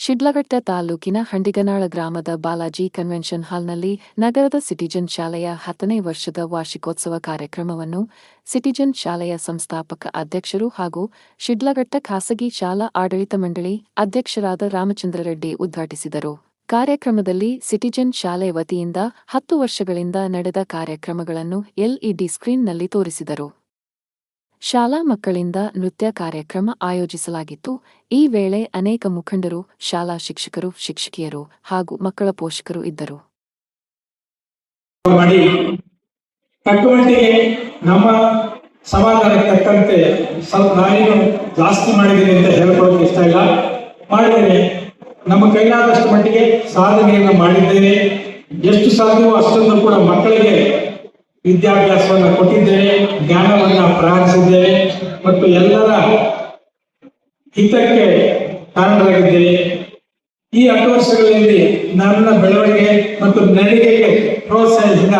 ಶಿಡ್ಲಘಟ್ಟ ತಾಲೂಕಿನ ಹಂಡಿಗನಾಳ ಗ್ರಾಮದ ಬಾಲಾಜಿ ಕನ್ವೆನ್ಷನ್ ಹಾಲ್ನಲ್ಲಿ ನಗರದ ಸಿಟಿಜನ್ ಶಾಲೆಯ ಹತ್ತನೇ ವರ್ಷದ ವಾರ್ಷಿಕೋತ್ಸವ ಕಾರ್ಯಕ್ರಮವನ್ನು ಸಿಟಿಜನ್ ಶಾಲೆಯ ಸಂಸ್ಥಾಪಕ ಅಧ್ಯಕ್ಷರು ಹಾಗೂ ಶಿಡ್ಲಘಟ್ಟ ಖಾಸಗಿ ಶಾಲಾ ಆಡಳಿತ ಮಂಡಳಿ ಅಧ್ಯಕ್ಷರಾದ ರಾಮಚಂದ್ರ ರೆಡ್ಡಿ ಉದ್ಘಾಟಿಸಿದರು. ಕಾರ್ಯಕ್ರಮದಲ್ಲಿ ಸಿಟಿಜನ್ ಶಾಲೆ ವತಿಯಿಂದ ಹತ್ತು ವರ್ಷಗಳಿಂದ ನಡೆದ ಕಾರ್ಯಕ್ರಮಗಳನ್ನು ಎಲ್ಇಡಿ ಸ್ಕ್ರೀನ್ನಲ್ಲಿ ತೋರಿಸಿದರು. ಶಾಲಾ ಮಕ್ಕಳಿಂದ ನೃತ್ಯ ಕಾರ್ಯಕ್ರಮ ಆಯೋಜಿಸಲಾಗಿತ್ತು. ಈ ವೇಳೆ ಅನೇಕ ಮುಖಂಡರು, ಶಾಲಾ ಶಿಕ್ಷಕರು, ಶಿಕ್ಷಕಿಯರು ಹಾಗೂ ಮಕ್ಕಳ ಪೋಷಕರು ಇದ್ದರು. ತಕ್ಕಮಟ್ಟಿಗೆ ನಮ್ಮ ಸಮಾಧಾನಕ್ಕೆ ತಕ್ಕಂತೆ ಸ್ವಲ್ಪ ನಾನೇನು ಜಾಸ್ತಿ ಮಾಡಿದ್ದೀನಿ ಅಂತ ಹೇಳ್ಕೊಳ್ಳೋಕೆ ಇಷ್ಟ ಇಲ್ಲ. ಮಾಡಿದ್ದೇನೆ. ನಮ್ಮ ಕೈಲಾದಷ್ಟು ಮಟ್ಟಿಗೆ ಸಾಧನೆಯನ್ನು ಮಾಡಿದ್ದೇನೆ. ಎಷ್ಟು ಸಾಧ್ಯವೋ ಅಷ್ಟನ್ನು ಕೂಡ ಮಕ್ಕಳಿಗೆ ವಿದ್ಯಾಭ್ಯಾಸವನ್ನು ಕೊಟ್ಟಿದ್ದೇನೆ, ಜ್ಞಾನವನ್ನ ಪ್ರಾರಂಭಿಸಿದ್ದೇನೆ ಮತ್ತು ಎಲ್ಲರ ಹಿತಕ್ಕೆ ಕಾರಣರಾಗಿದ್ದೇನೆ. ಈ ಹತ್ತು ವರ್ಷಗಳಲ್ಲಿ ನನ್ನ ಬೆಳವಣಿಗೆ ಮತ್ತು ನಡಿಗೆಗೆ ಪ್ರೋತ್ಸಾಹಿಸಿದ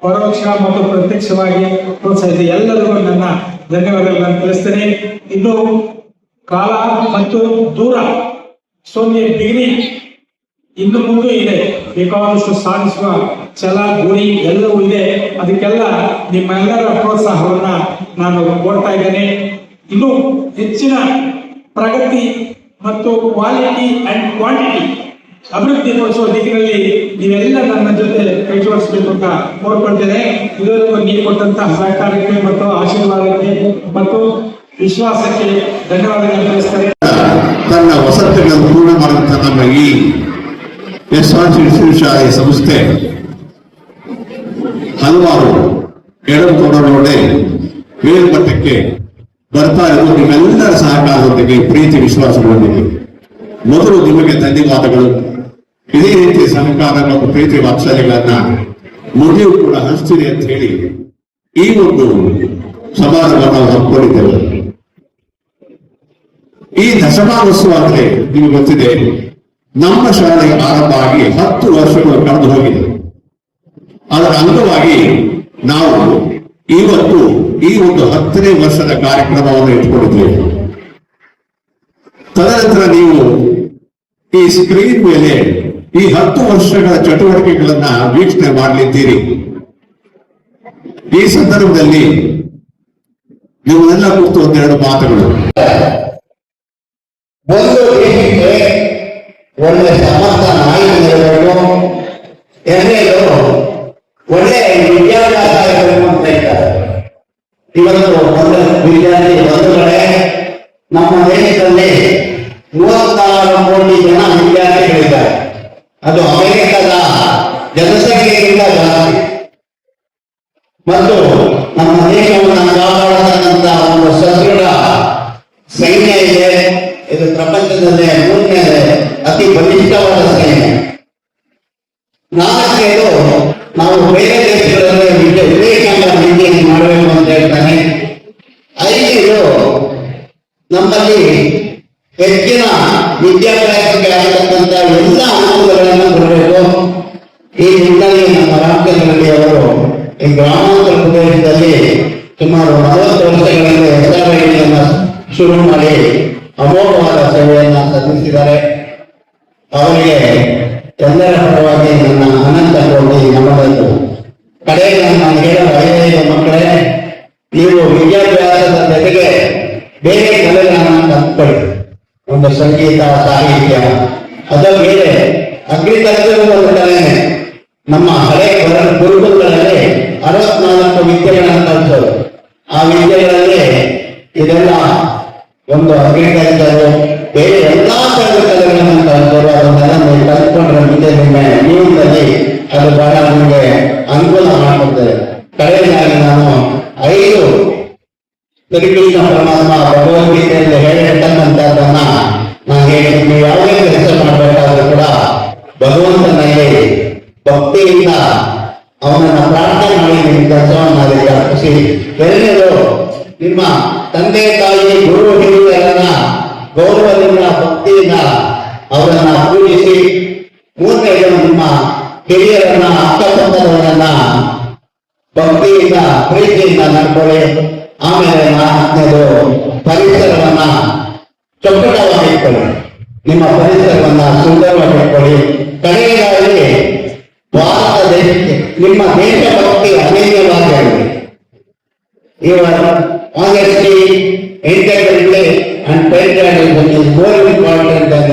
ಪರೋಕ್ಷ ಮತ್ತು ಪ್ರತ್ಯಕ್ಷವಾಗಿ ಪ್ರೋತ್ಸಾಹಿಸಿದ ಎಲ್ಲರಿಗೂ ನನ್ನ ಧನ್ಯವಾದಗಳನ್ನು ತಿಳಿಸ್ತೇನೆ. ಇನ್ನು ಕಾಲ ಮತ್ತು ದೂರ ಸೋನಿಯ ಡಿಗ್ರಿ ಇನ್ನು ಮುಂದೆ ಇದೆ. ಬೇಕಾದಷ್ಟು ಸಾಧಿಸುವ ಛಲ, ಗುರಿ ಎಲ್ಲವೂ ಇದೆ. ಅದಕ್ಕೆಲ್ಲ ನಿಮ್ಮೆಲ್ಲರ ಪ್ರೋತ್ಸಾಹವನ್ನ ನಾನು ಕೋರ್ತಾ ಇದ್ದೇನೆ. ಇನ್ನು ಹೆಚ್ಚಿನ ಪ್ರಗತಿ ಮತ್ತು ಕ್ವಾಲಿಟಿ ಅಂಡ್ ಕ್ವಾಂಟಿಟಿ ಅಭಿವೃದ್ಧಿ ಪಡಿಸುವ ದಿಕ್ಕಿನಲ್ಲಿ ನೀವೆಲ್ಲ ನನ್ನ ಜೊತೆ ಕೈ ಜೋಡಿಸಬೇಕು ಅಂತ ಕೋರ್ಕೊಳ್ತೇನೆ. ಇದುವರೆಗೂ ನೀವು ಕೊಟ್ಟಂತಹ ಸಹಕಾರಕ್ಕೆ ಮತ್ತು ಆಶೀರ್ವಾದಕ್ಕೆ ಮತ್ತು ವಿಶ್ವಾಸಕ್ಕೆ ಧನ್ಯವಾದಗಳನ್ನು ತಿಳಿಸ್ತೇನೆ. ತನ್ನ ವಸತಿಗಳನ್ನು ಪೂರ್ಣ ಮಾಡಿದಂತ ನಮ್ಮ ಈ ಎಸ್ ಆರ್ ಸಂಸ್ಥೆ ಹಲವಾರು ಎಡತೊಡರೊಡೆ ಮೇಲ್ಮಟ್ಟಕ್ಕೆ ಬರ್ತಾ ಇರೋದು ನಿಮ್ಮೆಲ್ಲರ ಸಹಕಾರದೊಂದಿಗೆ ಪ್ರೀತಿ ವಿಶ್ವಾಸಗಳೊಂದಿಗೆ. ಮೊದಲು ನಿಮಗೆ ಧನ್ಯವಾದಗಳು. ಇದೇ ರೀತಿ ಸಹಕಾರ ಮತ್ತು ಪ್ರೀತಿ ವಾತ್ಸಲ್ಯಗಳನ್ನ ಮುಂದೆಯೂ ಕೂಡ ಹಂಚ್ತೀರಿ ಅಂತ ಹೇಳಿ ಈ ಒಂದು ಸಮಾರಂಭ ಹಮ್ಮಿಕೊಂಡಿದ್ದೇವೆ. ಈ ದಶಮಾನೋತ್ಸವ ಅಂದ್ರೆ ನಿಮಗೆ ಗೊತ್ತಿದೆ, ನಮ್ಮ ಶಾಲೆಗೆ ಆರಂಭ ಆಗಿ ಹತ್ತು ವರ್ಷಗಳು ಕಳೆದು ಹೋಗಿದೆ. ಅದರ ಅಂಗವಾಗಿ ನಾವು ಇವತ್ತು ಈ ಒಂದು ಹತ್ತನೇ ವರ್ಷದ ಕಾರ್ಯಕ್ರಮವನ್ನು ಇಟ್ಕೊಂಡಿದ್ದೇವೆ ತದನಂತರ ನೀವು ಈ ಸ್ಕ್ರೀನ್ ಮೇಲೆ ಈ ಹತ್ತು ವರ್ಷಗಳ ಚಟುವಟಿಕೆಗಳನ್ನ ವೀಕ್ಷಣೆ ಮಾಡಲಿದ್ದೀರಿ. ಈ ಸಂದರ್ಭದಲ್ಲಿ ನೀವೆಲ್ಲ ಕುರಿತು ಒಂದೆರಡು ಮಾತುಗಳು. ಒಂದು ಒಳ್ಳೆ ಸಮರ್ಥ ನಾಯಕರಿರಬೇಕು ಎರಡನೇದು ಒಳ್ಳೆ ವಿದ್ಯಾಭ್ಯಾಸ ಇರಬೇಕು ಅಂತ ಇದ್ದಾರೆ ಇವತ್ತು ಒಂದು ವಿದ್ಯಾರ್ಥಿ ಬಂಧುಗಳೇ, ನಮ್ಮ ದೇಶದಲ್ಲಿ ಮೂವತ್ತಾರು ಕೋಟಿ ಜನ ವಿದ್ಯಾರ್ಥಿಗಳಿದ್ದಾರೆ. ಅದು ಅಮೆರಿಕದ ಜನಸಂಖ್ಯೆಗಿಂತ ಜಾಸ್ತಿ. ಮತ್ತು ನಮ್ಮ ದೇಶವನ್ನು ಕಾಪಾಡತಕ್ಕಂತ ಒಂದು ಸದೃಢ ಸೈನ್ಯ ಇದೆ. ಇದು ಪ್ರಪಂಚದಲ್ಲೇ ಮೂರನೇ ಅತಿ ಬಲಿಷ್ಠವಾದ ಸೈನ್ಯ. ನಾಲ್ಕನೇದು ನಾವು ಬೇರೆ ದೇಶಗಳಲ್ಲಿ ವಿದ್ಯೆ ವಿವೇಕಾನಂದ ವಿದ್ಯೆಯನ್ನು ಮಾಡಬೇಕು ಅಂತ ಹೇಳ್ತಾನೆ. ಐದು ನಮ್ಮಲ್ಲಿ ಹೆಚ್ಚಿನ ವಿದ್ಯಾಭ್ಯಾಸಕ್ಕೆ ಆಗತಕ್ಕಂತ ಎಲ್ಲ ಅನುಕೂಲಗಳನ್ನು ಕೊಡಬೇಕು. ಈ ನಿಟ್ಟಿನಲ್ಲಿ ನಮ್ಮ ರಾಮಚಂದ್ರರೆಡ್ಡಿ ಅವರು ಈ ಗ್ರಾಮಾಂತರ ಪ್ರದೇಶದಲ್ಲಿ ಸುಮಾರು ನಲವತ್ತು ವರ್ಷಗಳಿಂದ ಹೆಸರುಗಳನ್ನು ಶುರು ಮಾಡಿ ಅಮೋಘವಾದ ಸೇವೆಯನ್ನು ಸಲ್ಲಿಸಿದ್ದಾರೆ. ಅವರಿಗೆ ಎಲ್ಲರ ಪರವಾಗಿ ನನ್ನ ಅನಂತ ಕೋಟಿ ನಮಗಂತು ಕಡೆಗೆ ನಾನು ಐದೈದು ಮಕ್ಕಳೇ, ನೀವು ವಿದ್ಯಾಭ್ಯಾಸದ ಜೊತೆಗೆ ಬೇರೆ ಕಲೆಗಳನ್ನು ಕಲ್ತ್ಕೊಳ್ಳಿ ಒಂದು ಸಂಗೀತ, ಸಾಹಿತ್ಯ, ಅದರ ಮೇಲೆ ಅಗ್ರಿಕಲ್ಚರ್ ಒಂದು ಕಲೆನೇ ನಮ್ಮ ಹಳೆ ಗುರು- ಗುರುಕುಲಗಳಲ್ಲಿ ಅರವತ್ನಾಲ್ಕು ವಿದ್ಯೆಗಳನ್ನು ಕಲಿಸೋದು ಆ ವಿದ್ಯೆಗಳಲ್ಲಿ ಇದೆಲ್ಲ ಒಂದು ಅಗ್ರಿಕಲ್ಚರ್ ಬೇರೆ ಎಲ್ಲಾ ತರದ ಕಲೆಗಳನ್ನು ಕಲಿಸೋರು ಅದನ್ನೆಲ್ಲ ನೀವು ಕಲ್ತ್ಕೊಂಡ್ರೆ ಮುಂದೆ ನಿಮ್ಮ ಜೀವನದಲ್ಲಿ ಅದು ಬಹಳ ನಮಗೆ ಅನುಕೂಲ ಮಾಡುತ್ತದೆ ಕಡೆಯದಾಗಿ ನಾನು ಐದು ಶ್ರೀಕೃಷ್ಣ ಪರಮಾತ್ಮ ಭಗವದ್ಗೀತೆಯಲ್ಲಿ ಹೇಳಿರ್ತಕ್ಕಂಥದ್ದನ್ನ ನಾನು ನಿಮಗೆ ಯಾವುದೇ ಕೆಲಸ ಮಾಡಬೇಕಾದ್ರೂ ಕೂಡ ಭಗವಂತನಲ್ಲಿ ಭಕ್ತಿಯಿಂದ ಅವನನ್ನ ಪ್ರಾರ್ಥನೆ ಮಾಡಿ ನಿಮ್ಮ ಕೆಲಸವನ್ನು ಅದಕ್ಕೆ ಅರ್ಪಿಸಿ ನಿಮ್ಮ ತಂದೆ ತಾಯಿ ಗುರು ಹಿರಿಯರನ್ನ ಗೌರವದಿಂದ ಭಕ್ತಿಯಿಂದ ಅವರನ್ನ ಪೂಜಿಸಿ ನೀತಿನ ನಡ್ಕೊಳ್ಳಿ ಆಮೇಲೆ ನಾಲ್ಕನೇದು ಪರಿಸರವನ್ನ ಚೊಕ್ಕಟವಾಗಿ ಇಟ್ಕೊಳ್ಳಿ ನಿಮ್ಮ ಪರಿಸರವನ್ನ ಸುಂದರವಾಗಿ ಇಟ್ಕೊಳ್ಳಿ ಕಡೆಯದಾಗಿ ಭಾರತ ದೇಶಕ್ಕೆ, ನಿಮ್ಮ ದೇಶಭಕ್ತಿ ಅನನ್ಯವಾಗಿದೆ ಇವರ್ honesty integrity and patriotism is more important than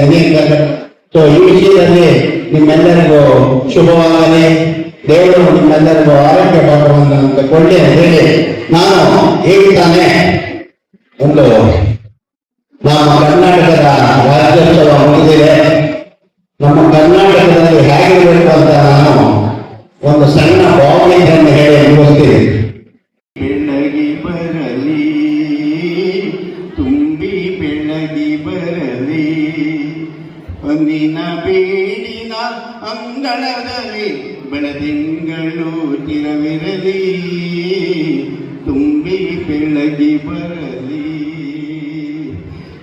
so ಈ ವಿಷಯದಲ್ಲಿ ನಿಮ್ಮೆಲ್ಲರಿಗೂ ಶುಭವಾಗಲಿ. ದೇವರು ನಿಮ್ಮೆಲ್ಲರಿಗೂ ಆರೋಗ್ಯ ಪಾತ್ರವನ್ನು ನಮಗೆ ಕೊಡಲಿ ಅಂತ ಹೇಳಿ ನಾನು ಹೇಗೆ ತಾನೇ ಒಂದು ನಮ್ಮ ಕರ್ನಾಟಕದ ರಾಜ್ಯೋತ್ಸವ ಮುಗಿದಿದೆ. ನಮ್ಮ ಕರ್ನಾಟಕದಲ್ಲಿ ಹೇಗಿರಬೇಕು ಅಂತ ನಾನು ಒಂದು ಸಣ್ಣ ಭಾವನೆಯನ್ನು ಹೇಳಿ ಅನುಭವಿಸ್ತೀನಿ ಬೆಳಗಿ ಬರಲಿ, ತುಂಬಿ ಬೆಳಗಿ ಬರಲಿ. ಒಂದಿನ ಬೇಡಿನ ಅಂಗಳದಲ್ಲಿ ಬೆಳದಿಂಗಳು ತಿರವಿರಲಿ ತುಂಬಿ ಬೆಳಗಿ ಬರಲಿ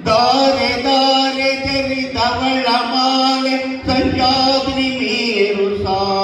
ತಾರೆ ತಾರೆ ಚರಿತವಳ ಮಾಲೆ ಸಂಜಾದ್ರಿ ಮೇರು ಸಾಲು